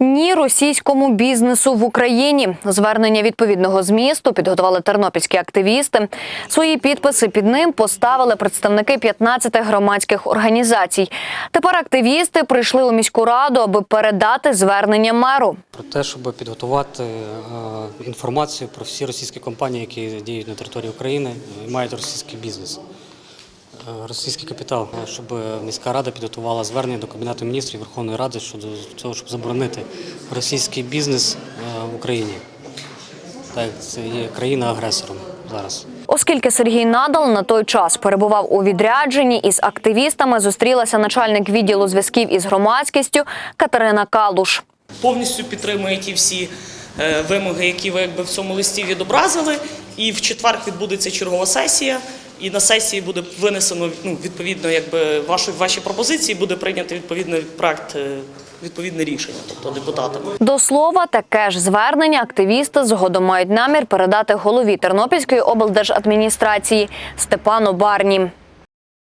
Ні російському бізнесу в Україні. Звернення відповідного змісту підготували тернопільські активісти. Свої підписи під ним поставили представники 15 громадських організацій. Тепер активісти прийшли у міську раду, аби передати звернення меру. Про те, щоб підготувати е, інформацію про всі російські компанії, які діють на території України і мають російський бізнес, російський капітал, щоб міська рада підготувала звернення до Кабінету міністрів Верховної Ради щодо того, щоб заборонити російський бізнес е, в Україні. Так, це є країна-агресором зараз. Оскільки Сергій Надал на той час перебував у відрядженні із активістами, зустрілася начальник відділу зв'язків із громадськістю Катерина Калуш. повністю підтримує ті всі е, вимоги, які ви якби в цьому листі відобразили. І в четвер відбудеться чергова сесія. І на сесії буде винесено ну, відповідно, якби ваші, ваші пропозиції, буде прийнято відповідний проект, е, відповідне рішення, тобто депутатами. До слова, таке ж звернення активісти згодом мають намір передати голові Тернопільської облдержадміністрації Степану Барні.